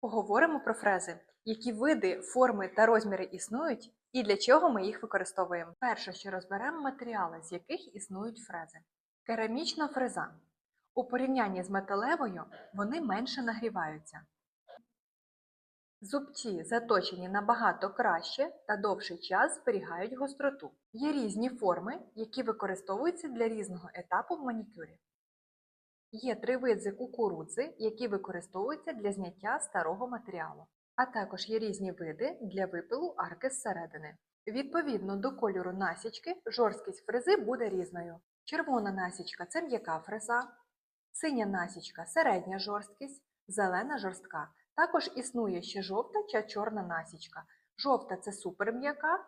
Поговоримо про фрези, які види, форми та розміри існують і для чого ми їх використовуємо. Перше, що розберемо матеріали, з яких існують фрези. Керамічна фреза. У порівнянні з металевою вони менше нагріваються. Зубці заточені набагато краще та довший час зберігають гостроту. Є різні форми, які використовуються для різного етапу в манікюрі. Є три види кукурудзи, які використовуються для зняття старого матеріалу, а також є різні види для випилу арки зсередини. Відповідно до кольору насічки, жорсткість фрези буде різною. Червона насічка це м'яка фреза, синя насічка середня жорсткість, зелена жорстка. Також існує ще жовта чи чорна насічка. Жовта це суперм'яка,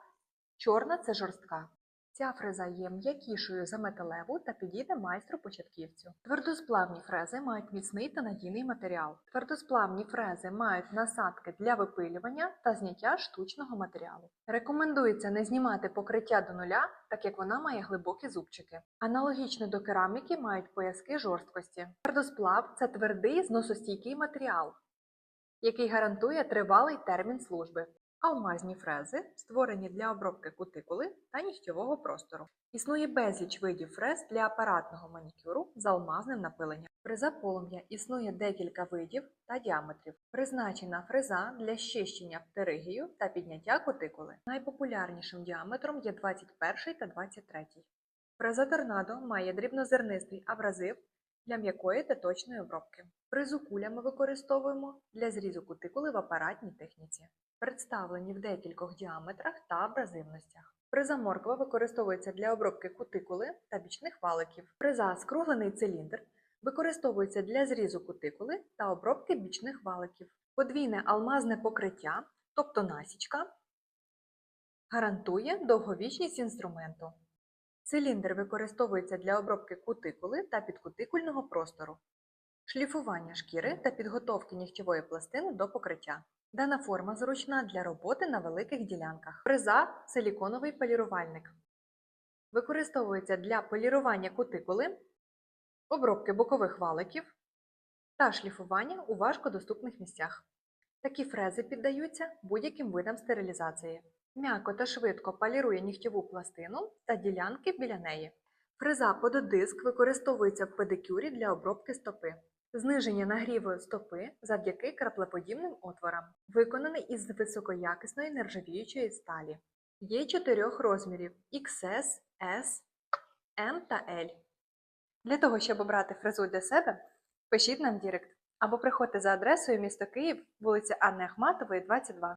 чорна це жорстка. Ця фреза є м'якішою за металеву та підійде майстру-початківцю. Твердосплавні фрези мають міцний та надійний матеріал. Твердосплавні фрези мають насадки для випилювання та зняття штучного матеріалу. Рекомендується не знімати покриття до нуля, так як вона має глибокі зубчики. Аналогічно до кераміки мають пояски жорсткості. Твердосплав це твердий зносостійкий матеріал, який гарантує тривалий термін служби. Алмазні фрези створені для обробки кутикули та нігтєвого простору. Існує безліч видів фрез для апаратного манікюру з алмазним напиленням. Фреза полум'я існує декілька видів та діаметрів. Призначена фреза для щищення птеригію та підняття кутикули. Найпопулярнішим діаметром є 21 та 23. Фреза торнадо має дрібнозернистий абразив для м'якої та точної обробки. Фрезу куля ми використовуємо для зрізу кутикули в апаратній техніці представлені в декількох діаметрах та абразивностях. Фреза морква використовується для обробки кутикули та бічних валиків. Фреза скруглений циліндр використовується для зрізу кутикули та обробки бічних валиків. Подвійне алмазне покриття, тобто насічка, гарантує довговічність інструменту. Циліндр використовується для обробки кутикули та підкутикульного простору, шліфування шкіри та підготовки нігтєвої пластини до покриття. Дана форма зручна для роботи на великих ділянках. Фреза силіконовий полірувальник. Використовується для полірування кутикули, обробки бокових валиків та шліфування у важкодоступних місцях. Такі фрези піддаються будь-яким видам стерилізації. М'яко та швидко полірує нігтєву пластину та ділянки біля неї. Фреза пододиск використовується в педикюрі для обробки стопи. Зниження нагріву стопи завдяки краплеподібним отворам, виконаний із високоякісної нержавіючої сталі. Є чотирьох розмірів XS, S, M та L. Для того, щоб обрати фрезу для себе, пишіть нам в Дірект або приходьте за адресою місто Київ, вулиця Анни Ахматової, 22.